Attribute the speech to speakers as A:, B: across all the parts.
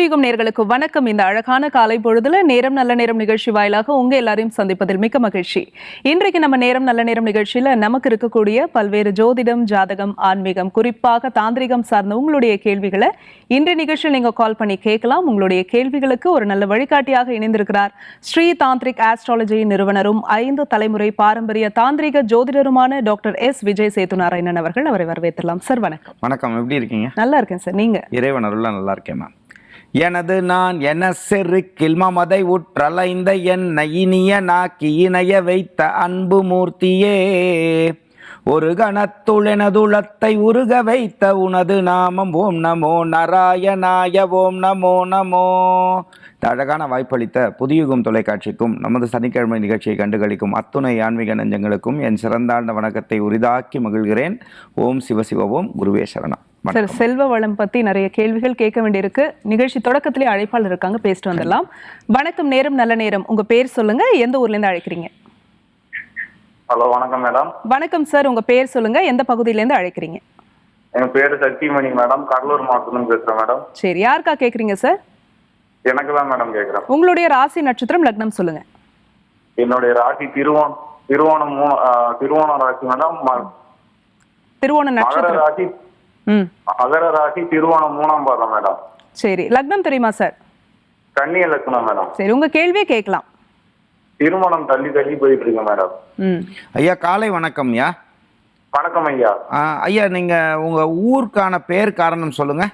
A: புதுயுகம் நேர்களுக்கு வணக்கம். இந்த அழகான காலை பொழுதுல நேரம் நல்ல நேரம் நிகழ்ச்சி வாயிலாக உங்க எல்லாரையும் சந்திப்பதில் மிக்க மகிழ்ச்சி. இன்றைக்கு நம்ம நேரம் நல்ல நேரம் நிகழ்ச்சியில நமக்கு இருக்கக்கூடிய பல்வேறு ஜோதிடம் ஜாதகம் ஆன்மீகம் குறிப்பாக தாந்திரிகம் சார்ந்த உங்களுடைய கேள்விகளை இன்றைய நிகழ்ச்சியில் நீங்க கால் பண்ணி கேட்கலாம். உங்களுடைய கேள்விகளுக்கு ஒரு நல்ல வழிகாட்டியாக இணைந்திருக்கிறார் ஸ்ரீ தாந்திரிக் ஆஸ்ட்ராலஜி நிறுவனரும் ஐந்து தலைமுறை பாரம்பரிய தாந்திரிக ஜோதிடருமான டாக்டர் எஸ். விஜய் சேதுநாராயணன் அவர்கள் அவரை வரவேற்றலாம் சார் வணக்கம்.
B: வணக்கம். எப்படி இருக்கீங்க?
A: நல்லா இருக்கேன் சார். நீங்க?
B: இறைவன் நல்லா இருக்கேன் மேம். எனது நான் என செருக்கில் மமதை உற்றலைந்த என்னை இனிய நாக்கி இணைய வைத்த அன்பு மூர்த்தியே ஒரு கணத்துள் எனதுளத்தை உருக வைத்த உனது நாமம் ஓம் நமோ நாராயணாய ஓம் நமோ நமோ. இந்த அழகான வாய்ப்பளித்த புதியுகம் தொலைக்காட்சிக்கும் நமது சனிக்கிழமை நிகழ்ச்சியை கண்டுகளிக்கும் அத்துணை ஆன்மீக நெஞ்சங்களுக்கும் என் சிறந்தாண்ட வணக்கத்தை உரிதாக்கி மகிழ்கிறேன். ஓம் சிவசிவ ஓம் குருவே சரணம்.
A: சார் செல்வ வளம் பத்தி நிறைய கேள்விகள் கேட்க வேண்டியிருக்கு. நிகழ்ச்சி தொடக்கத்திலே அழைப்பாளர் இருக்காங்க பேசிட்டு வந்துடலாம். வணக்கம் நேரம் நல்ல நேரம். உங்க பேர் சொல்லுங்க எந்த ஊர்ல இருந்து அழைக்கிறீங்க?
C: ஹலோ வணக்கம் மேடம்.
A: வணக்கம் சார். உங்க பேர் சொல்லுங்க எந்த பகுதியில இருந்து அழைக்கிறீங்க?
C: என் பேரு சக்திமணி மேடம். கடலூர் மாவட்டத்துலேருந்து பேசுறேன் மேடம்.
A: சரி யாருக்கா கேக்குறீங்க சார்?
C: எனக்கு தான் மேடம் கேட்குறேன்
A: உங்களுடைய ராசி நட்சத்திரம் லக்னம் சொல்லுங்க.
C: என்னுடைய ராசி திருவோணம் திருவோணம் திருவோணம் ராசி மேடம். ம-
A: திருவோண
C: மகர
A: நட்சத்திரம்.
C: ராசி
A: ம்.
C: மகர ராசி திருவோணம் மூணாம் பாதம் மேடம்.
A: சரி லக்னம் தெரியுமா சார்?
C: கன்னி இலக்கணம் மேடம்.
A: சரி உங்க கேள்வியே கேட்கலாம்.
C: திருமணம் தள்ளி தள்ளி போயிட்டு இருக்கு மேடம்.
A: ம்.
B: ஐயா காலை வணக்கம் ஐயா
C: வணக்கம் ஐயா.
B: ஆ, ஐயா நீங்க உங்க ஊருக்கான பேர் காரணம் சொல்லுங்க.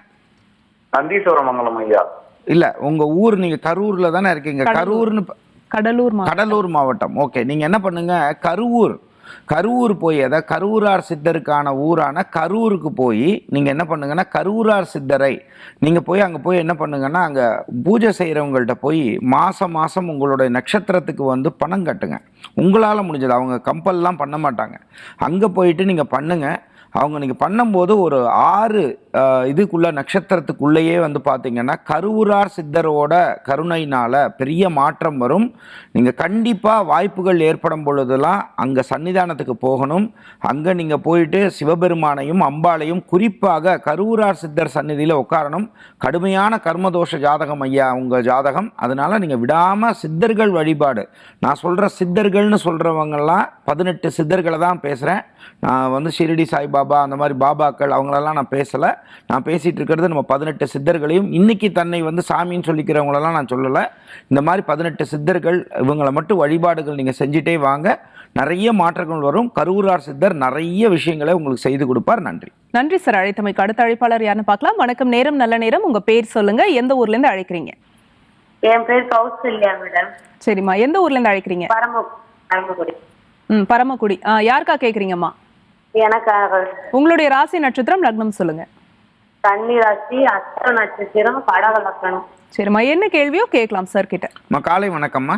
C: நந்தீஸ்வரமங்கலம் ஐயா.
B: இல்ல உங்க ஊர் நீங்க கரூர்ல தானே இருக்கீங்க. கரூர்னு
A: கடலூர் மா
B: கடலூர் மாவட்டம். ஓகே நீங்க என்ன பண்ணுங்க? கருவூர் கரூர் போய் அதாவது கரூரார் சித்தருக்கான ஊரான கரூருக்கு போய் நீங்கள் என்ன பண்ணுங்கன்னா கரூரார் சித்தரை நீங்கள் போய் அங்கே போய் என்ன பண்ணுங்கன்னா அங்கே பூஜை செய்கிறவங்கள்ட்ட போய் மாதம் மாதம் உங்களுடைய நட்சத்திரத்துக்கு வந்து பணம் கட்டுங்க. உங்களால் முடிஞ்சது. அவங்க கம்பல்லாம் பண்ண மாட்டாங்க. அங்கே போயிட்டு நீங்கள் பண்ணுங்கள் அவங்க நீங்கள் பண்ணும்போது ஒரு ஆறு இதுக்குள்ள நட்சத்திரத்துக்குள்ளேயே வந்து பார்த்தீங்கன்னா கருவூரார் சித்தரோட கருணையினால் பெரிய மாற்றம் வரும். நீங்கள் கண்டிப்பாக வாய்ப்புகள் ஏற்படும் பொழுதெல்லாம் அங்கே சன்னிதானத்துக்கு போகணும். அங்கே நீங்கள் போயிட்டு சிவபெருமானையும் அம்பாளையும் குறிப்பாக கருவூரார் சித்தர் சந்நிதியில் உட்காரணும். கடுமையான கர்மதோஷ ஜாதகம் ஐயா உங்கள் ஜாதகம். அதனால நீங்கள் விடாமல் சித்தர்கள் வழிபாடு. நான் சொல்கிற சித்தர்கள்னு சொல்கிறவங்கெல்லாம் பதினெட்டு சித்தர்களை தான் பேசுகிறேன் நான் வந்து ஷிரடி சாய்பாபா அந்த மாதிரி பாபாக்கள் அவங்களெல்லாம் நான் பேசலை. நான் பேசிகிட்டு இருக்கிறது நம்ம பதினெட்டு சித்தர்களையும். இன்னைக்கு தன்னை வந்து சாமின்னு சொல்லிக்கிறவங்களெல்லாம் நான் சொல்லலை. இந்த மாதிரி பதினெட்டு சித்தர்கள் இவங்களை மட்டும் வழிபாடுகள் நீங்கள் செஞ்சுட்டே வாங்க. நிறைய மாற்றங்கள் வரும். கருவூரார் சித்தர் நிறைய விஷயங்களை உங்களுக்கு செய்து கொடுப்பார். நன்றி.
A: நன்றி சார். அழைத்தமைக்கு அடுத்த அழைப்பாளர் யாருன்னு பார்க்கலாம். வணக்கம். நேரம் நல்ல நேரம். உங்க பேர் சொல்லுங்க. எந்த ஊர்ல இருந்து அழைக்கிறீங்க?
D: என் பேர் கௌசல்யா மேடம்.
A: சரிம்மா. எந்த ஊர்ல இருந்து அழைக்கிறீங்க?
D: பரம பரமக்குடி.
A: ம் பரமக்குடி. ஆ யாருக்கா கேக்குறீங்கம்மா?
D: எனக்காக
A: உங்களுடைய ராசி நட்சத்திரம் லக்னம் சொல்லுங்க.
D: கன்னி ராசி அஸ்த நட்சத்திரம் கடக லக்கணம்
A: சரிம்மா என்ன கேள்வியோ கேட்கலாம் சார் கிட்ட.
B: அம்மா காலை வணக்கம்மா.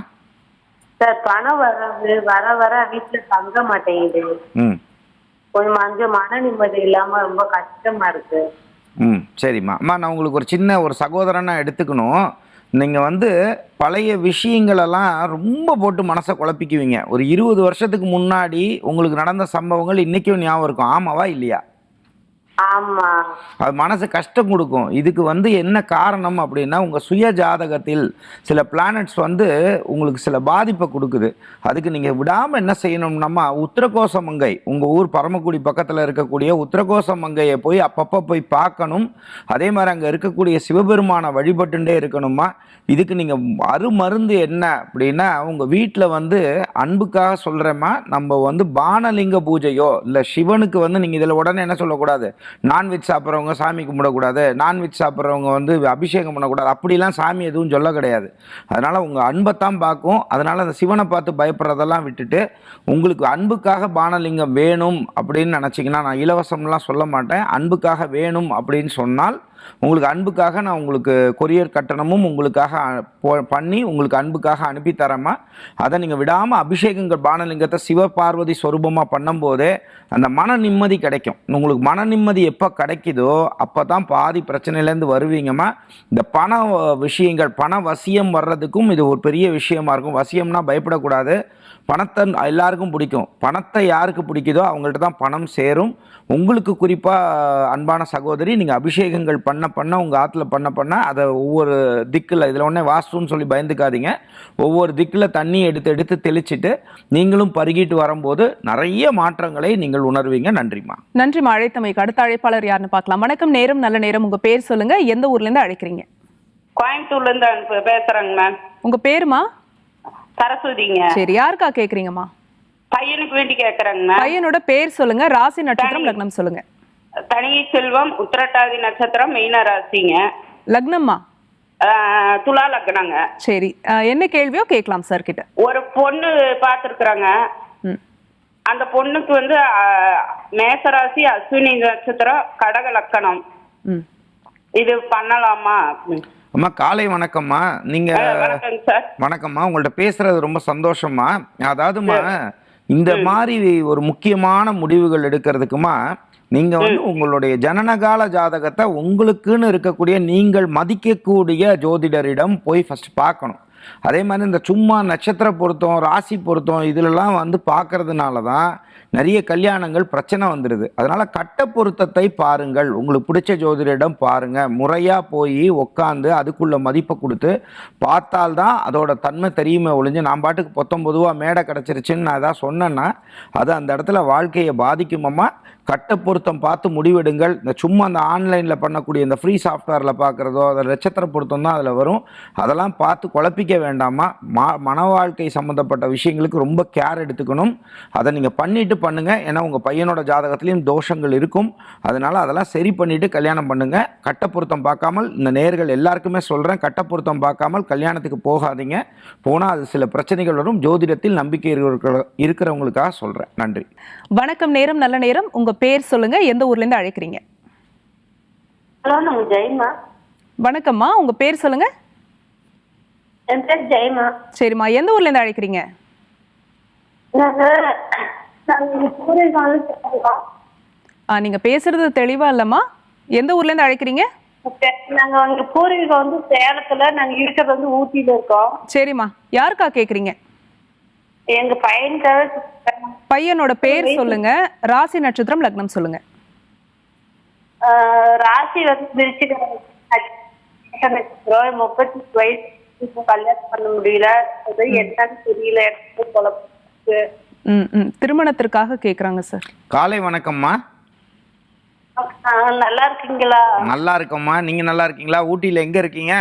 D: சார் பணம் வரது வர வர வீட்டுல தங்க மாட்டேங்குது.
B: ம்.
D: கொஞ்சம் கொஞ்சம் மன நிம்மதி இல்லாம ரொம்ப கஷ்டமா இருக்கு.
B: ம் சரிம்மா. அம்மா நான் உங்களுக்கு ஒரு சின்ன ஒரு சகோதரனா எடுத்துக்கணும். நீங்கள் வந்து பழைய விஷயங்களெல்லாம் ரொம்ப போட்டு மனசை குழப்பிக்குவீங்க. ஒரு இருபது வருஷத்துக்கு முன்னாடி உங்களுக்கு நடந்த சம்பவங்கள் இன்றைக்கும் ஞாபகம் இருக்கும். ஆமாவா இல்லையா? அது மனசு கஷ்டம் கொடுக்கும். இதுக்கு வந்து என்ன காரணம் அப்படின்னா உங்கள் சுய ஜாதகத்தில் சில பிளானட்ஸ் வந்து உங்களுக்கு சில பாதிப்பை கொடுக்குது. அதுக்கு நீங்கள் விடாமல் என்ன செய்யணும்னா உத்திரகோச மங்கை உங்கள் ஊர் பரமக்குடி பக்கத்தில் இருக்கக்கூடிய உத்திரகோச மங்கையை போய் அப்பப்போ போய் பார்க்கணும். அதே மாதிரி அங்கே இருக்கக்கூடிய சிவபெருமானை வழிபட்டுட்டே இருக்கணுமா? இதுக்கு நீங்கள் அருமருந்து என்ன அப்படின்னா உங்கள் வீட்டில் வந்து அன்புக்காக சொல்கிறேம்மா நம்ம வந்து பானலிங்க பூஜையோ இல்லை சிவனுக்கு வந்து நீங்கள் இதில் உடனே என்ன சொல்லக்கூடாது? நான்வெஜ் சாப்பிட்றவங்க சாமி கும்பிடக்கூடாது. நான்வெஜ் சாப்பிட்றவங்க வந்து அபிஷேகம் பண்ணக்கூடாது. அப்படிலாம் சாமி எதுவும் சொல்ல கிடையாது. அதனால் உங்கள் அன்பைத்தான் பார்க்கும். அதனால் அந்த சிவனை பார்த்து பயப்படுறதெல்லாம் விட்டுட்டு உங்களுக்கு அன்புக்காக பானலிங்கம் வேணும் அப்படின்னு நினச்சிங்கன்னா நான் இலவசம்லாம் சொல்ல மாட்டேன். அன்புக்காக வேணும் அப்படின்னு சொன்னால் உங்களுக்கு அன்புக்காக நான் உங்களுக்கு கொரியர் கட்டணமும் உங்களுக்காக போ- பண்ணி உங்களுக்கு அன்புக்காக அனுப்பி தரேம்மா. அதை நீங்கள் விடாமல் அபிஷேகங்கள் பானலிங்கத்தை சிவ பார்வதி ஸ்வரூபமாக பண்ணும்போதே அந்த மன நிம்மதி கிடைக்கும். உங்களுக்கு மன நிம்மதி எப்போ கிடைக்குதோ அப்போ தான் பாதி பிரச்சனையிலேருந்து வருவீங்கம்மா. இந்த பண விஷயங்கள் பண வசியம் வர்றதுக்கும் இது ஒரு பெரிய விஷயமா இருக்கும். வசியம்னா பயப்படக்கூடாது. பணத்தை எல்லாருக்கும் பிடிக்கும். பணத்தை யாருக்கு பிடிக்குதோ அவங்கள்ட்ட தான் பணம் சேரும். உங்களுக்கு குறிப்பாக அன்பான சகோதரி நீங்கள் அபிஷேகங்கள் பண்ண பண்ண உங்கள் ஆற்றுல பண்ண பண்ண அதை ஒவ்வொரு திக்கில் இதில் ஒன்றே வாஸ்துன்னு சொல்லி பயந்துக்காதீங்க. ஒவ்வொரு திக்கில் தண்ணி எடுத்து எடுத்து தெளிச்சிட்டு நீங்களும் பருகிட்டு வரும்போது நிறைய மாற்றங்களை நீங்கள் உணர்வீங்க. நன்றிம்மா.
A: நன்றிம்மா. அழைத்தமைக்கு அடுத்த அழைப்பாளர் யாருன்னு பார்க்கலாம். வணக்கம். நேரம் நல்ல நேரம். உங்க பேர் சொல்லுங்க. எந்த ஊர்ல இருந்து அழைக்கிறீங்க?
E: கோயம்புத்தூர்ல இருந்து அனுப்பு பேசுறேங்க மேம்.
A: உங்க பேருமா?
E: சரஸ்வதிங்க.
A: சரி. யாருக்கா கேக்குறீங்கம்மா?
E: பையனுக்கு வேண்டி கேக்குறேங்க மேம்.
A: பையனோட பேர் சொல்லுங்க. ராசி நட்சத்திரம் லக்னம் சொல்லுங்க.
E: தனியை செல்வம் உத்திரட்டாதி நட்சத்திரம் மீன ராசிங்க.
A: லக்னம்மா?
E: துலா லக்னங்க.
A: சரி. என்ன கேள்வியோ கேட்கலாம் சார் கிட்ட.
E: ஒரு பொண்ணு பார்த்துருக்குறாங்க
A: ம்.
E: அந்த பொண்ணுக்கு வந்து மேசராசி அஸ்வினி நட்சத்திரம் கடக லக்கணம்.
A: ம்.
E: இது பண்ணலாமா?
B: அம்மா காலை வணக்கம்மா. நீங்க வணக்கம்மா. உங்கள்ட்ட பேசுறது ரொம்ப சந்தோஷமா அதாவதுமா இந்த மாதிரி ஒரு முக்கியமான முடிவுகள் எடுக்கிறதுக்குமா நீங்க வந்து உங்களுடைய ஜனனகால ஜாதகத்தை உங்களுக்குன்னு இருக்கக்கூடிய நீங்கள் மதிக்கக்கூடிய ஜோதிடரிடம் போய் ஃபர்ஸ்ட் பார்க்கணும். அதே மாதிரி இந்த சும்மா நட்சத்திர பொருத்தம் ராசி பொருத்தம் இதுலலாம் வந்து பார்க்கறதுனால தான் நிறைய கல்யாணங்கள் பிரச்சனை வந்துடுது அதனால் கட்ட பொருத்தத்தை பாருங்கள். உங்களுக்கு பிடிச்ச ஜோதிடரிடம் பாருங்கள் முறையாக போய் உக்காந்து அதுக்குள்ள மதிப்பை கொடுத்து பார்த்தால்தான் அதோட தன்மை தெரியுமே ஒழிஞ்சு நான் பாட்டுக்கு பொத்தம் பொதுவாக மேடை கிடச்சிருச்சுன்னு நான் ஏதாவது சொன்னேன்னா அது அந்த இடத்துல வாழ்க்கையை பாதிக்குமம்மா. கட்ட பொருத்தம் பார்த்து முடிவெடுங்கள். இந்த சும்மா அந்த ஆன்லைனில் பண்ணக்கூடிய இந்த ஃப்ரீ சாஃப்ட்வேரில் பார்க்குறதோ அதில் நட்சத்திர பொருத்தம் தான் அதில் வரும். அதெல்லாம் பார்த்து குழப்பிக்க வேண்டாமா? மா மன வாழ்க்கை சம்மந்தப்பட்ட விஷயங்களுக்கு ரொம்ப கேர் எடுத்துக்கணும். அதை நீங்கள் பண்ணிவிட்டு பண்ணுங்கள் ஏன்னா உங்கள் பையனோட ஜாதகத்துலேயும் தோஷங்கள் இருக்கும். அதனால் அதெல்லாம் சரி பண்ணிவிட்டு கல்யாணம் பண்ணுங்கள் கட்ட பொருத்தம் பார்க்காமல் இந்த நேர்கள் எல்லாருக்குமே சொல்கிறேன் கட்ட பொருத்தம் பார்க்காமல் கல்யாணத்துக்கு போகாதீங்க. போனால் அது சில பிரச்சனைகள் வரும். ஜோதிடத்தில் நம்பிக்கை இருக்கிற இருக்கிறவங்களுக்காக சொல்கிறேன் நன்றி.
A: வணக்கம். நேரம் நல்ல நேரம். உங்கள் பேர் சொல்லுங்க எந்த ஊர்ல இருந்து அழைக்கிறீங்க?
D: ஹலோ நாங்க ஜெயமா.
A: வணக்கம்மா உங்க பேர் சொல்லுங்க.
D: என் பேர் ஜெயமா.
A: சரிம்மா எந்த ஊர்ல இருந்து அழைக்கிறீங்க. ஆ, நீங்க பேசுறது தெளிவா இல்லம்மா. எந்த ஊர்ல இருந்து அழைக்கிறீங்க?
D: ஓகே. நாங்க அங்க பூர்வீகம் வந்து சேலத்துல நாங்க இருக்கிறது வந்து ஊட்டியில இருக்கோம்.
A: சரிம்மா யாருக்கா கேக்குறீங்க?
D: எங்க பையனுக்காக
A: பையனோட பேர் சொல்லுங்க. ராசி நட்சத்திரம் லக்னம் சொல்லுங்க.
D: ராசி வந்து முப்பத்தி வயசு கல்யாணம் பண்ண முடியல. அது என்னன்னு தெரியல. குழப்பம்
A: ம் ம். திருமணத்திற்காக கேக்குறாங்க சார்
B: காலை வணக்கம்மா.
D: நல்லா இருக்கீங்களா?
B: நல்லா இருக்கோம்மா. நீங்கள் நல்லா இருக்கீங்களா? ஊட்டியில் எங்கே இருக்கீங்க?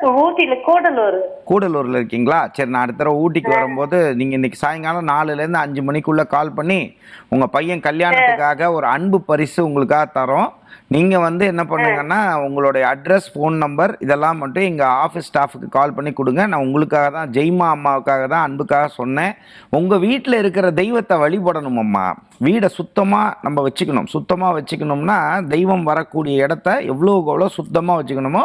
D: ஊட்டியில கூடலூர்.
B: கூடலூரில் இருக்கீங்களா? சரி நான் அடுத்த தடவை ஊட்டிக்கு வரும்போது நீங்கள் இன்னைக்கு சாயங்காலம் நாலுலேருந்து அஞ்சு மணிக்குள்ளே கால் பண்ணி உங்கள் பையன் கல்யாணத்துக்காக ஒரு அன்பு பரிசு உங்களுக்காக தரோம். நீங்கள் வந்து என்ன பண்ணுங்கன்னா உங்களுடைய அட்ரஸ் ஃபோன் நம்பர் இதெல்லாம் மட்டும் எங்கள் ஆஃபீஸ் ஸ்டாஃபுக்கு கால் பண்ணி கொடுங்க. நான் உங்களுக்காக தான் ஜெய்மா அம்மாவுக்காக தான் அன்புக்காக சொன்னேன். உங்கள் வீட்டில் இருக்கிற தெய்வத்தை வழிபடணும் அம்மா வீடை சுத்தமாக நம்ம வச்சுக்கணும். சுத்தமாக வச்சுக்கணும்னா தெய்வம் வரக்கூடிய இடத்த எவ்வளோக்கு எவ்வளோ சுத்தமாக வச்சுக்கணுமோ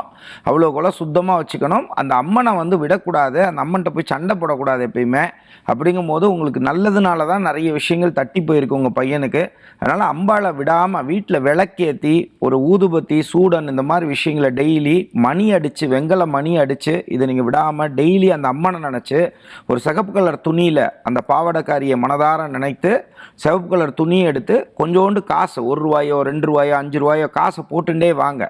B: அவ்வளோக்கு எவ்வளோ சுத்தமாக வச்சுக்கணும். அந்த அம்மனை வந்து விடக்கூடாது. அந்த அம்மன்கிட்ட போய் சண்டை போடக்கூடாது எப்பயுமே. அப்படிங்கும்போது உங்களுக்கு நல்லதுனால தான் நிறைய விஷயங்கள் தட்டி போயிருக்கு உங்கள் பையனுக்கு. அதனால் அம்பாளை விடாமல் வீட்டில் விளக்கேற்றி ஒரு ஊதுபத்தி சூடன் இந்த மாதிரி விஷயங்களை டெய்லி மணி அடித்து வெங்கல மணி அடித்து இதை நீங்கள் விடாமல் டெய்லி அந்த அம்மனை நினச்சி ஒரு சிகப்பு கலர் துணியில் அந்த பாவாடைக்காரியை மனதார நினைத்து சிவப்பு கலர் துணியை எடுத்து கொஞ்சோண்டு காசு ஒரு ரூபாயோ ரெண்டு ரூபாயோ அஞ்சு ரூபாயோ காசை போட்டுட்டே வாங்க.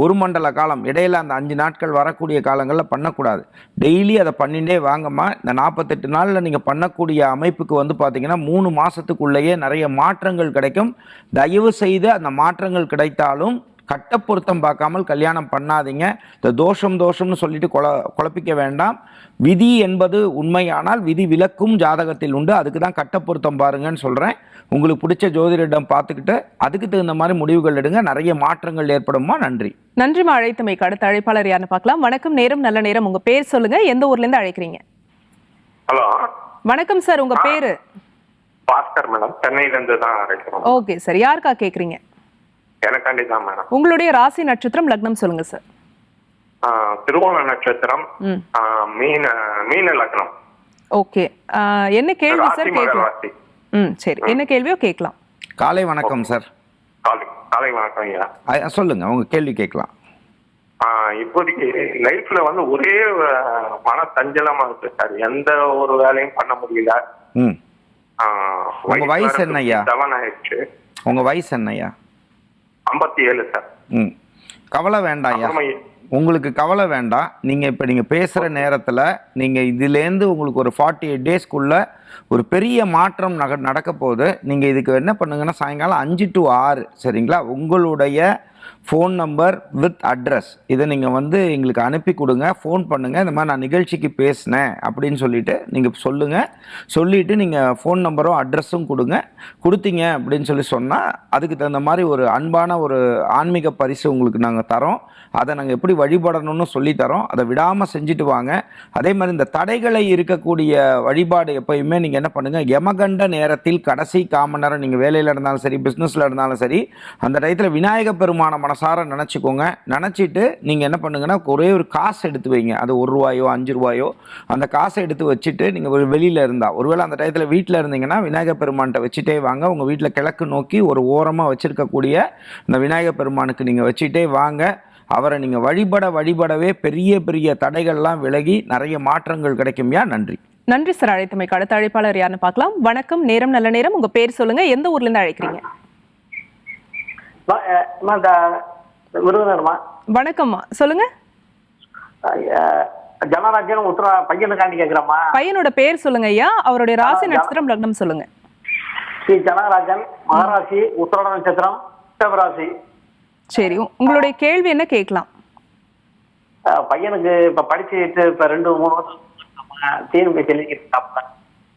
B: ஒரு மண்டல காலம் இடையில் அந்த அஞ்சு நாட்கள் வரக்கூடிய காலங்களில் பண்ணக்கூடாது. டெய்லி அதை பண்ணிகிட்டே வாங்கம்மா. இந்த நாற்பத்தெட்டு நாளில் நீங்கள் பண்ணக்கூடிய அமைப்புக்கு வந்து பார்த்தீங்கன்னா மூணு மாதத்துக்குள்ளேயே நிறைய மாற்றங்கள் கிடைக்கும். தயவு செய்து அந்த மாற்றங்கள் கிடைத்தாலும் கட்ட பொருத்தம் பார்க்காமல் கல்யாணம் பண்ணாதீங்க. இந்த தோஷம் தோஷம்னு சொல்லிட்டு குழ குழப்பிக்க வேண்டாம். விதி என்பது உண்மையானால் விதி விலக்கும் ஜாதகத்தில் உண்டு. அதுக்கு தான் கட்ட பொருத்தம் பாருங்கன்னு சொல்கிறேன் உங்களுக்கு பிடிச்ச ஜோதிடரிடம் பார்த்துக்கிட்டு அதுக்கு தகுந்த மாதிரி முடிவுகள் எடுங்க. நிறைய மாற்றங்கள் ஏற்படுமா நன்றி.
A: நன்றிமா அழைத்தமைக்கு அடுத்த அழைப்பாளர் யாருன்னு பார்க்கலாம். வணக்கம். நேரம் நல்ல நேரம். உங்க பேர் சொல்லுங்க. எந்த ஊர்ல இருந்து அழைக்கிறீங்க?
C: ஹலோ.
A: வணக்கம் சார். உங்க பேரு?
C: பாஸ்கர் மேடம். சென்னையில இருந்து தான் அழைக்கிறோம்.
A: Okay sir. யாருக்கா கேக்குறீங்க?
C: எனக்காண்டி தான் மேடம்
A: உங்களுடைய ராசி நட்சத்திரம் லக்னம் சொல்லுங்க சார்
C: ஆஹ், திருவோண நட்சத்திரம் மீன மீன லக்னம்.
A: ஓகே. என்ன கேள்வி சார் கேட்கலாம். ம் சரி. என்ன கேள்வியோ கேட்கலாம்.
B: காலை வணக்கம் சார்
C: காலை காலை வணக்கம் ஐயா.
B: சொல்லுங்க. உங்க கேள்வி கேட்கலாம்.
C: ஆஹ், இப்போதைக்கு லைஃப்ல வந்து ஒரே மன சஞ்சலமா இருக்கு சார் எந்த ஒரு வேலையும் பண்ண முடியல.
B: ம். உங்க வயசு என்ன ஐயா?
C: செவன் ஆயிடுச்சு.
B: உங்க வயசு என்னய்யா?
C: ஐம்பத்தி ஏழு சார்.
B: ம். கவலை வேண்டாம் உங்களுக்கு கவலை வேண்டாம். நீங்கள் இப்போ நீங்கள் பேசுகிற நேரத்தில் நீங்கள் இதுலேருந்து உங்களுக்கு ஒரு ஃபார்ட்டி எயிட் டேஸ்க்குள்ளே ஒரு பெரிய மாற்றம் நக நடக்க போகுது நீங்கள் இதுக்கு என்ன பண்ணுங்கன்னா சாயங்காலம் அஞ்சு டு ஆறு சரிங்களா? உங்களுடைய ஃபோன் நம்பர் வித் அட்ரஸ் இதை நீங்கள் வந்து எங்களுக்கு அனுப்பி கொடுங்க. ஃபோன் பண்ணுங்கள் இந்த மாதிரி நான் நிகழ்ச்சிக்கு பேசினேன் அப்படின்னு சொல்லிட்டு நீங்கள் சொல்லுங்கள் சொல்லிவிட்டு நீங்கள் ஃபோன் நம்பரும் அட்ரஸும் கொடுங்க. கொடுத்தீங்க அப்படின்னு சொல்லி சொன்னால் அதுக்கு தகுந்த மாதிரி ஒரு அன்பான ஒரு ஆன்மீக பரிசு உங்களுக்கு நாங்கள் தரோம். அதை நாங்கள் எப்படி வழிபடணும்னு சொல்லித் தரோம். அதை விடாமல் செஞ்சுட்டு வாங்க. அதே மாதிரி இந்த தடைகளை இருக்கக்கூடிய வழிபாடு எப்பயுமே நீங்கள் என்ன பண்ணுங்கள் யமகண்ட நேரத்தில் கடைசி காமன் நேரம் நீங்கள் வேலையில் இருந்தாலும் சரி பிஸ்னஸில் இருந்தாலும் சரி அந்த டயத்தில் விநாயக பெருமான மனசார நினச்சிக்கோங்க. நினச்சிட்டு நீங்கள் என்ன பண்ணுங்கன்னா ஒரே ஒரு காசு எடுத்து வைங்க. அது ஒரு ரூபாயோ அஞ்சு ரூபாயோ அந்த காசை எடுத்து வச்சுட்டு நீங்கள் வெளியில் இருந்தால் ஒருவேளை அந்த டயத்தில் வீட்டில் இருந்தீங்கன்னா விநாயக பெருமான்கிட்ட வச்சுட்டே வாங்க. உங்கள் வீட்டில் கிழக்கு நோக்கி ஒரு ஓரமாக வச்சுருக்கக்கூடிய இந்த விநாயகர் பெருமானுக்கு நீங்கள் வச்சுட்டே வாங்க. அவரை நீங்கள் வழிபட வழிபடவே பெரிய பெரிய தடைகள்லாம் விலகி நிறைய மாற்றங்கள் கிடைக்கும்யா? நன்றி.
A: நன்றி சார் அழைத்தமைக்கு அடுத்த அழைப்பாளர் யாருன்னு பார்க்கலாம். வணக்கம் நேரம் நல்ல நேரம். உங்க பேர் சொல்லுங்க. எந்த ஊர்ல இருந்து அழைக்கிறீங்க வணக்கம்மா. சொல்லுங்க.
F: ஜனராஜன் உத்தரா பையனுக்காண்டி கேட்குறம்மா
A: பையனோட பேர் சொல்லுங்க ஐயா. அவருடைய ராசி நட்சத்திரம் லக்னம் சொல்லுங்க.
F: ஸ்ரீ ஜனராஜன் மகராசி உத்தராட நட்சத்திரம் ரிஷபராசி
A: சரி உங்களுடைய கேள்வி என்ன கேட்கலாம்?
F: பையனுக்கு இப்ப படிச்சுட்டு இப்ப ரெண்டு மூணு வருஷம் டிஎன்பிஎஸ்சி எழுதிக்கிட்டு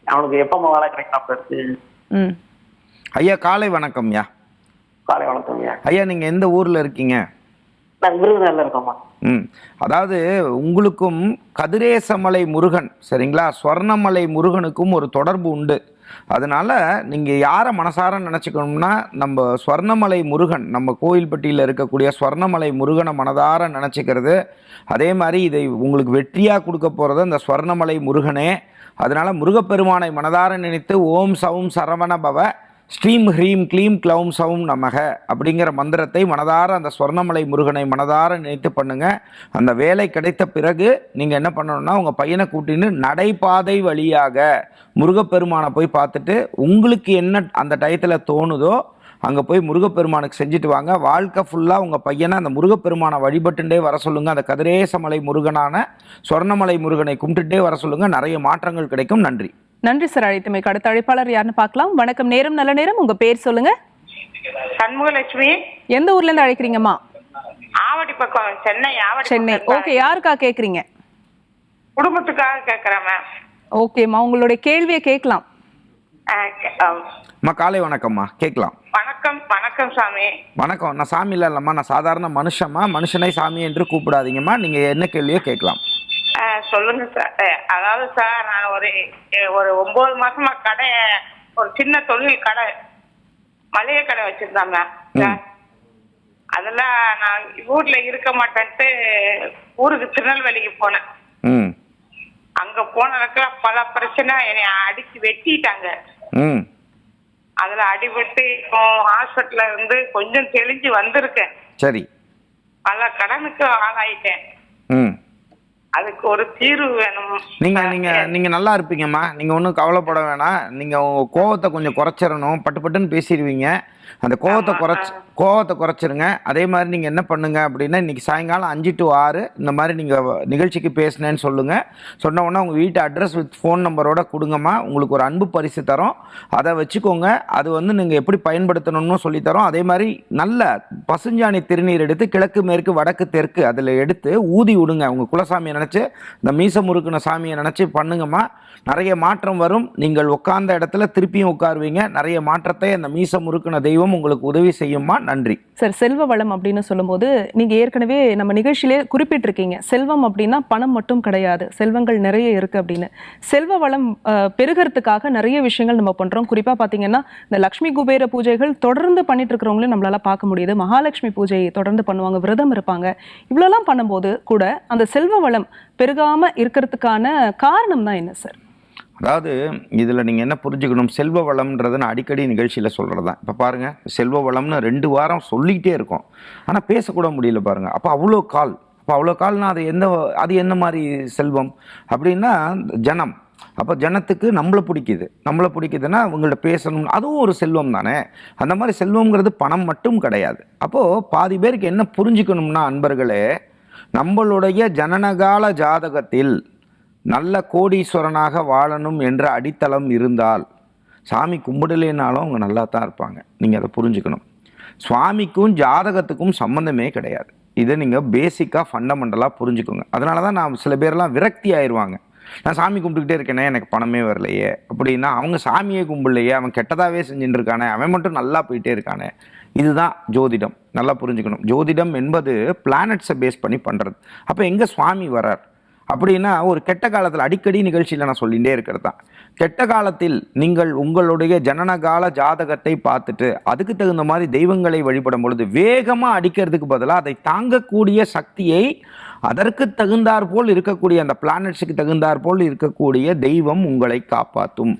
F: அவனுக்கு எப்போ வேலை கிடைக்காம
A: ம்.
B: ஐயா காலை வணக்கம்யா
F: காலை வணக்கம் ஐயா.
B: ஐயா நீங்கள் எந்த ஊரில் இருக்கீங்க?
F: நாங்கள் விருதுநர்ல இருக்கோம்மா
B: ம். அதாவது உங்களுக்கும் கதிரேசமலை முருகன் சரிங்களா? ஸ்வர்ணமலை முருகனுக்கும் ஒரு தொடர்பு உண்டு. அதனால நீங்கள் யாரை மனசார நினச்சிக்கணும்னா நம்ம ஸ்வர்ணமலை முருகன் நம்ம கோயில்பட்டியில் இருக்கக்கூடிய ஸ்வர்ணமலை முருகனை மனதார நினச்சிக்கிறது. அதே மாதிரி இதை உங்களுக்கு வெற்றியாக கொடுக்க போகிறது அந்த ஸ்வர்ணமலை முருகனே. அதனால் முருகப்பெருமானை மனதார நினைத்து ஓம் சவும் சரவண பவ ஸ்ரீம் ஹ்ரீம் க்ளீம் க்ளௌம் சவும் நமக அப்படிங்கிற மந்திரத்தை மனதார அந்த ஸ்வர்ணமலை முருகனை மனதார நினைத்து பண்ணுங்க. அந்த வேலை கிடைத்த பிறகு நீங்கள் என்ன பண்ணணும்னா உங்கள் பையனை கூட்டின்னு நடைபாதை வழியாக முருகப்பெருமானை போய் பார்த்துட்டு உங்களுக்கு என்ன அந்த டயத்தில் தோணுதோ அங்கே போய் முருகப்பெருமானுக்கு செஞ்சுட்டு வாங்க. வாழ்க்கை ஃபுல்லாக உங்கள் பையனை அந்த முருகப்பெருமானை வழிபட்டுண்டே வர சொல்லுங்கள் அந்த கதிரேசமலை முருகனான சொர்ணமலை முருகனை கும்பிட்டுட்டே வர சொல்லுங்கள் நிறைய மாற்றங்கள் கிடைக்கும். நன்றி.
A: நன்றி சார் அழைத்தமைக்கு. அடுத்த அழைப்பாளர் யாருன்னு பார்க்கலாம். வணக்கம். நேரம் நல்ல நேரம். உங்க பேர் சொல்லுங்க.
E: சண்முகலட்சுமி.
A: எந்த ஊர்ல இருந்து அழைக்கிறீங்கம்மா?
E: ஆவடி பக்கம் சென்னை ஆவடி
A: சென்னை. ஓகே யாருக்கா கேக்குறீங்க
E: குடும்பத்துக்காக கேட்குறேன் மேம்.
A: ஓகேம்மா. உங்களுடைய கேள்வியை கேட்கலாம்.
B: அம்மா காலை வணக்கம்மா. கேட்கலாம்.
E: வணக்கம் வணக்கம் சாமி.
B: வணக்கம். நான் சாமி இல்லை இல்லைம்மா நான் சாதாரண மனுஷம்மா. மனுஷனை சாமி என்று கூப்பிடாதீங்கம்மா. நீங்கள் என்ன கேள்வியோ கேட்கலாம்.
E: சொல்லுங்க சார் அதாவது சார் நான் ஒரு ஒரு ஒன்பது மாசமா கடை ஒரு சின்ன தொழில் கடை மளிகை கடை வச்சிருந்தாங்க சார் அதெல்லாம் நான் ஊர்ல இருக்க மாட்டேன்ட்டு ஊருக்கு திருநெல்வேலிக்கு போனேன்.
B: ம்.
E: அங்க போனதுக்கு பல பிரச்சனை என்னை அடிச்சு வெட்டிட்டாங்க.
B: ம்.
E: அதுல அடிபட்டு இப்போ ஹாஸ்பிட்டல்ல இருந்து கொஞ்சம் தெளிஞ்சு வந்திருக்கேன்.
B: சரி.
E: பல கடனுக்கு ஆளாயிட்டேன்.
B: ம்.
E: அதுக்கு ஒரு தீர்வு வேணும்.
B: நீங்கள் நீங்கள் நீங்கள் நல்லா இருப்பீங்கம்மா. நீங்கள் ஒன்றும் கவலைப்பட வேணாம். நீங்கள் உங்கள் கோவத்தை கொஞ்சம் குறைச்சிடணும் பட்டு பட்டுன்னு பேசிடுவீங்க. அந்த கோவத்தை குறைச்சி கோவத்தை குறைச்சிருங்க. அதே மாதிரி நீங்கள் என்ன பண்ணுங்க அப்படின்னா இன்றைக்கி சாயங்காலம் அஞ்சு டு ஆறு இந்த மாதிரி நீங்கள் நிகழ்ச்சிக்கு பேசினேன்னு சொல்லுங்கள் சொன்ன உடனே உங்கள் வீட்டு அட்ரஸ் வித் ஃபோன் நம்பரோட கொடுங்கம்மா. உங்களுக்கு ஒரு அன்பு பரிசு தரோம். அதை வச்சுக்கோங்க. அது வந்து நீங்கள் எப்படி பயன்படுத்தணும்னு சொல்லித்தரோம் அதே மாதிரி நல்ல பசுஞ்சாணி திருநீர் எடுத்து கிழக்கு மேற்கு வடக்கு தெற்கு அதில் எடுத்து ஊதி விடுங்க. உங்கள் குலசாமியை நினச்சி இந்த மீச முறுக்குன சாமியை நினச்சி பண்ணுங்கம்மா. நிறைய மாற்றம் வரும். நீங்கள் உட்கார்ந்த இடத்துல திருப்பியும் உட்காருவீங்க. நிறைய மாற்றத்தை அந்த மீச முறுக்குன தெய்வம் உங்களுக்கு உதவி செய்யுமா நன்றி.
A: சார் செல்வ வளம் அப்படின்னு சொல்லும்போது நீங்கள் ஏற்கனவே நம்ம நிகழ்ச்சியிலே குறிப்பிட்டிருக்கீங்க. செல்வம் அப்படின்னா பணம் மட்டும் கிடையாது. செல்வங்கள் நிறைய இருக்குது அப்படின்னு. செல்வ வளம் பெருகிறதுக்காக நிறைய விஷயங்கள் நம்ம பண்ணுறோம் குறிப்பாக பார்த்தீங்கன்னா இந்த லக்ஷ்மி குபேர பூஜைகள் தொடர்ந்து பண்ணிட்டு இருக்கிறவங்களையும் நம்மளால பார்க்க முடியுது. மகாலட்சுமி பூஜை தொடர்ந்து பண்ணுவாங்க விரதம் இருப்பாங்க. இவ்வளோலாம் பண்ணும்போது கூட அந்த செல்வ வளம் பெருகாமல் இருக்கிறதுக்கான காரணம் தான் என்ன சார்?
B: அதாவது இதில் நீங்கள் என்ன புரிஞ்சுக்கணும்? செல்வ வளம்ன்றதை நான் அடிக்கடி நிகழ்ச்சியில் சொல்கிறது தான் இப்போ பாருங்கள் செல்வ வளம்னு ரெண்டு வாரம் சொல்லிக்கிட்டே இருக்கோம். ஆனால் பேசக்கூட முடியல பாருங்கள் அப்போ அவ்வளோ கால். அப்போ அவ்வளோ கால்னா அது எந்த அது என்ன மாதிரி செல்வம்? அப்படின்னா ஜனம். அப்போ ஜனத்துக்கு நம்மளை பிடிக்குது. நம்மளை பிடிக்குதுன்னா அவங்கள்ட்ட பேசணும். அதுவும் ஒரு செல்வம் தானே. அந்த மாதிரி செல்வம்ங்கிறது பணம் மட்டும் கிடையாது. அப்போது பாதி பேருக்கு என்ன புரிஞ்சுக்கணும்னா அன்பர்களே நம்மளுடைய ஜனனகால ஜாதகத்தில் நல்ல கோடீஸ்வரனாக வாழணும் என்ற அடித்தளம் இருந்தால் சாமி கும்பிடலைனாலும் அவங்க நல்லா தான் இருப்பாங்க. நீங்கள் அதை புரிஞ்சுக்கணும். சுவாமிக்கும் ஜாதகத்துக்கும் சம்மந்தமே கிடையாது. இதை நீங்கள் பேசிக்காக ஃபண்டமெண்டலாக புரிஞ்சுக்கோங்க. அதனால தான் நான் சில பேர்லாம் விரக்தி ஆயிடுவாங்க நான் சாமி கும்பிட்டுக்கிட்டே இருக்கேனே எனக்கு பணமே வரலையே அப்படின்னா அவங்க சாமியே கும்பிடலையே அவன் கெட்டதாகவே செஞ்சுட்டு இருக்கானே அவன் மட்டும் நல்லா போயிட்டே இருக்கானே. இதுதான் ஜோதிடம். நல்லா புரிஞ்சுக்கணும். ஜோதிடம் என்பது பிளானட்ஸை பேஸ் பண்ணி பண்ணுறது அப்போ எங்கே சுவாமி வரார் அப்படின்னா ஒரு கெட்ட காலத்தில் அடிக்கடி நிகழ்ச்சியில் நான் சொல்லிகிட்டே இருக்கிறது தான் கெட்ட காலத்தில் நீங்கள் உங்களுடைய ஜனனகால ஜாதகத்தை பார்த்துட்டு அதுக்கு தகுந்த மாதிரி தெய்வங்களை வழிபடும் பொழுது வேகமாக அடிக்கிறதுக்கு பதிலாக அதை தாங்கக்கூடிய சக்தியை அதற்கு தகுந்தாற்போல் இருக்கக்கூடிய அந்த பிளானட்ஸுக்கு தகுந்தாற்போல் இருக்கக்கூடிய தெய்வம் உங்களை காப்பாற்றும்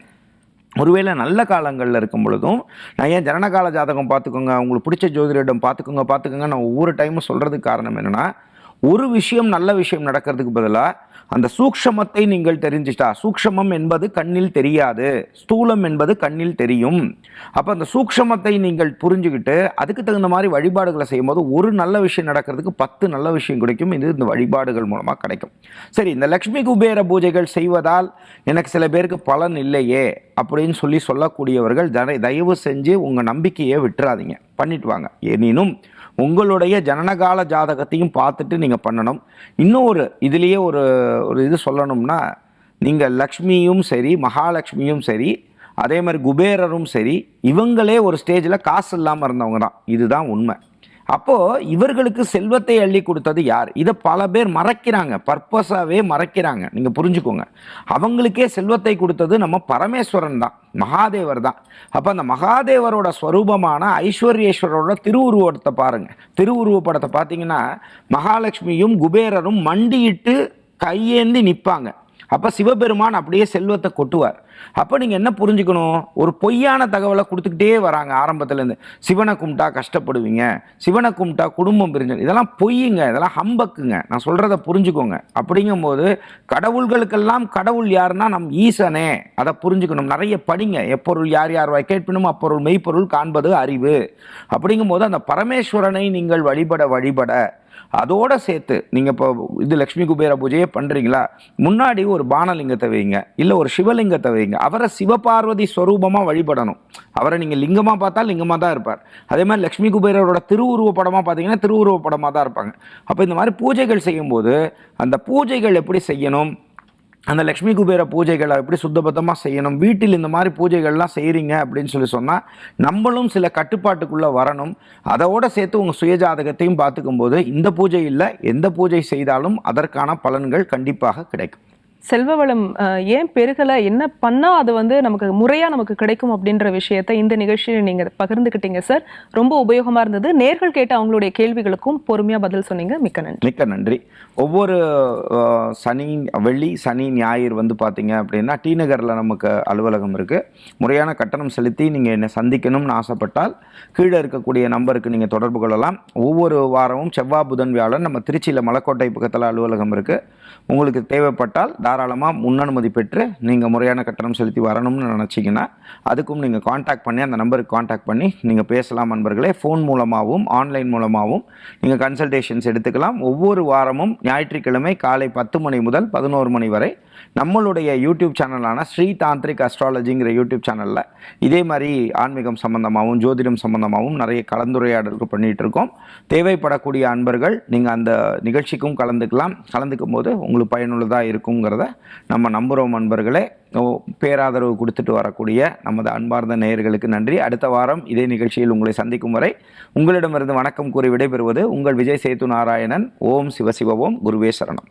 B: ஒருவேளை நல்ல காலங்களில் இருக்கும் பொழுதும் நான் ஏன் ஜனனகால ஜாதகம் பார்த்துக்கோங்க உங்களுக்கு பிடிச்ச ஜோதிடரிடம் பார்த்துக்கோங்க பார்த்துக்கோங்க நான் ஒவ்வொரு டைமும் சொல்கிறதுக்கு காரணம் என்னென்னா ஒரு விஷயம் நல்ல விஷயம் நடக்கிறதுக்கு பதிலாக அந்த சூக்ஷமத்தை நீங்கள் தெரிஞ்சிட்டா சூக்ஷமம் என்பது கண்ணில் தெரியாது ஸ்தூலம் என்பது கண்ணில் தெரியும். அப்போ அந்த சூக்ஷமத்தை நீங்கள் புரிஞ்சுக்கிட்டு அதுக்கு தகுந்த மாதிரி வழிபாடுகளை செய்யும்போது ஒரு நல்ல விஷயம் நடக்கிறதுக்கு பத்து நல்ல விஷயம் கிடைக்கும். இது இந்த வழிபாடுகள் மூலமாக கிடைக்கும். சரி இந்த லக்ஷ்மி குபேர பூஜைகள் செய்வதால் எனக்கு சில பேருக்கு பலன் இல்லையே அப்படின்னு சொல்லி சொல்லக்கூடியவர்கள் தயவு செஞ்சு உங்கள் நம்பிக்கையை விட்டுறாதீங்க. பண்ணிட்டு வாங்க. எனினும் உங்களுடைய ஜனனகால ஜாதகத்தையும் பார்த்துட்டு நீங்கள் பண்ணணும். இன்னும் ஒரு இதுலேயே ஒரு ஒரு இது சொல்லணும்னா நீங்கள் லக்ஷ்மியும் சரி மகாலட்சுமியும் சரி அதே மாதிரி குபேரரும் சரி இவங்களே ஒரு ஸ்டேஜில் காசு இல்லாமல் இருந்தவங்க தான் இதுதான் உண்மை. அப்போது இவர்களுக்கு செல்வத்தை அள்ளி கொடுத்தது யார்? இதை பல பேர் மறைக்கிறாங்க. பர்பஸாகவே மறைக்கிறாங்க. நீங்கள் புரிஞ்சுக்கோங்க. அவங்களுக்கே செல்வத்தை கொடுத்தது நம்ம பரமேஸ்வரன் தான். மகாதேவர் தான். அப்போ அந்த மகாதேவரோட ஸ்வரூபமான ஐஸ்வர்யேஸ்வரோட திருவுருவத்தை பாருங்கள் திருவுருவப்படத்தை பார்த்தீங்கன்னா மகாலட்சுமியும் குபேரரும் மண்டியிட்டு கையேந்தி நிற்பாங்க அப்போ சிவபெருமான் அப்படியே செல்வத்தை கொட்டுவார். அப்போ நீங்கள் என்ன புரிஞ்சுக்கணும்? ஒரு பொய்யான தகவலை கொடுத்துக்கிட்டே வராங்க ஆரம்பத்துலேருந்து. சிவனை கும்பிட்டா கஷ்டப்படுவீங்க. சிவனை கும்பிட்டா குடும்பம் பிரிஞ்சு இதெல்லாம் பொய்யுங்க இதெல்லாம் ஹம்பக்குங்க. நான் சொல்கிறத புரிஞ்சுக்கோங்க. அப்படிங்கும்போது கடவுள்களுக்கெல்லாம் கடவுள் யாருன்னா நம் ஈசனே. அதை புரிஞ்சுக்கணும். நிறைய படிங்க. எப்பொருள் யார் யார் கேட்பினும் அப்பொருள் மெய்ப்பொருள் காண்பது அறிவு. அப்படிங்கும்போது அந்த பரமேஸ்வரனை நீங்கள் வழிபட வழிபட அதோட சேர்த்து நீங்கள் இப்போ இது லக்ஷ்மி குபேர பூஜையே பண்ணுறீங்களா முன்னாடி ஒரு பானலிங்கத்தை வைங்க இல்லை ஒரு சிவலிங்கத்தை வைங்க. அவரை சிவபார்வதி ஸ்வரூபமாக வழிபடணும். அவரை நீங்கள் லிங்கமாக பார்த்தா லிங்கமாக தான் இருப்பார். அதே மாதிரி லக்ஷ்மி குபேரரோட திருவுருவ படமாக பார்த்தீங்கன்னா திருவுருவ படமாக தான் இருப்பாங்க. அப்போ இந்த மாதிரி பூஜைகள் செய்யும்போது அந்த பூஜைகள் எப்படி செய்யணும்? அந்த லக்ஷ்மி குபேர பூஜைகளை எப்படி சுத்தபத்தமாக செய்யணும்? வீட்டில் இந்த மாதிரி பூஜைகள்லாம் செய்கிறீங்க அப்படின்னு சொல்லி சொன்னால் நம்மளும் சில கட்டுப்பாட்டுக்குள்ளே வரணும். அதோடு சேர்த்து உங்கள் சுயஜாதகத்தையும் பார்த்துக்கும்போது இந்த பூஜை இல்லை எந்த பூஜை செய்தாலும் அதற்கான பலன்கள் கண்டிப்பாக கிடைக்கும்.
A: செல்வ வளம் ஏன் பெருகலை? என்ன பண்ணால் அது வந்து நமக்கு முறையாக நமக்கு கிடைக்கும் அப்படின்ற விஷயத்தை இந்த நிகழ்ச்சியில் நீங்கள் பகிர்ந்துக்கிட்டீங்க சார் ரொம்ப உபயோகமாக இருந்தது. நேர்கள் கேட்ட அவங்களுடைய கேள்விகளுக்கும் பொறுமையாக பதில் சொன்னீங்க. மிக்க நன்றி.
B: மிக்க நன்றி. ஒவ்வொரு சனி வெள்ளி சனி ஞாயிறு வந்து பார்த்தீங்க அப்படின்னா டி நகரில் நமக்கு அலுவலகம் இருக்குது முறையான கட்டணம் செலுத்தி நீங்கள் என்னை சந்திக்கணும்னு ஆசைப்பட்டால் கீழே இருக்கக்கூடிய நம்பருக்கு நீங்கள் தொடர்பு கொள்ளலாம். ஒவ்வொரு வாரமும் செவ்வாய் புதன் வியாழன் நம்ம திருச்சியில் மலைக்கோட்டை பக்கத்தில் அலுவலகம் இருக்குது உங்களுக்கு தேவைப்பட்டால் தாராளமாக முன்னனுமதி பெற்று நீங்கள் முறையான கட்டணம் செலுத்தி வரணும்னு நினச்சிங்கன்னா அதுக்கும் நீங்கள் காண்டாக்ட் பண்ணி அந்த நம்பருக்கு காண்டாக்ட் பண்ணி நீங்கள் பேசலாம் நண்பர்களே. ஃபோன் மூலமாகவும் ஆன்லைன் மூலமாகவும் நீங்கள் கன்சல்டேஷன்ஸ் எடுத்துக்கலாம். ஒவ்வொரு வாரமும் ஞாயிற்றுக்கிழமை காலை பத்து மணி முதல் பதினோரு மணி வரை நம்மளுடைய யூடியூப் சேனலான ஸ்ரீ தாந்திரிக் அஸ்ட்ராலஜிங்கிற யூடியூப் சேனலில் இதே மாதிரி ஆன்மீகம் சம்பந்தமாகவும் ஜோதிடம் சம்பந்தமாகவும் நிறைய கலந்துரையாடல்கள் பண்ணிகிட்டு இருக்கோம் தேவைப்படக்கூடிய அன்பர்கள் நீங்கள் அந்த நிகழ்ச்சிக்கும் கலந்துக்கலாம். கலந்துக்கும் போது உங்களுக்கு பயனுள்ளதாக இருக்குங்கிறத நம்ம நம்புகிறோம் அன்பர்களே. பேராதரவு கொடுத்துட்டு வரக்கூடிய நமது அன்பார்ந்த நேயர்களுக்கு நன்றி. அடுத்த வாரம் இதே நிகழ்ச்சியில் உங்களை சந்திக்கும் வரை உங்களிடமிருந்து வணக்கம் கூறி விடைபெறுவது உங்கள் விஜய் சேது நாராயணன். ஓம் சிவசிவ ஓம். குருவே சரணம்.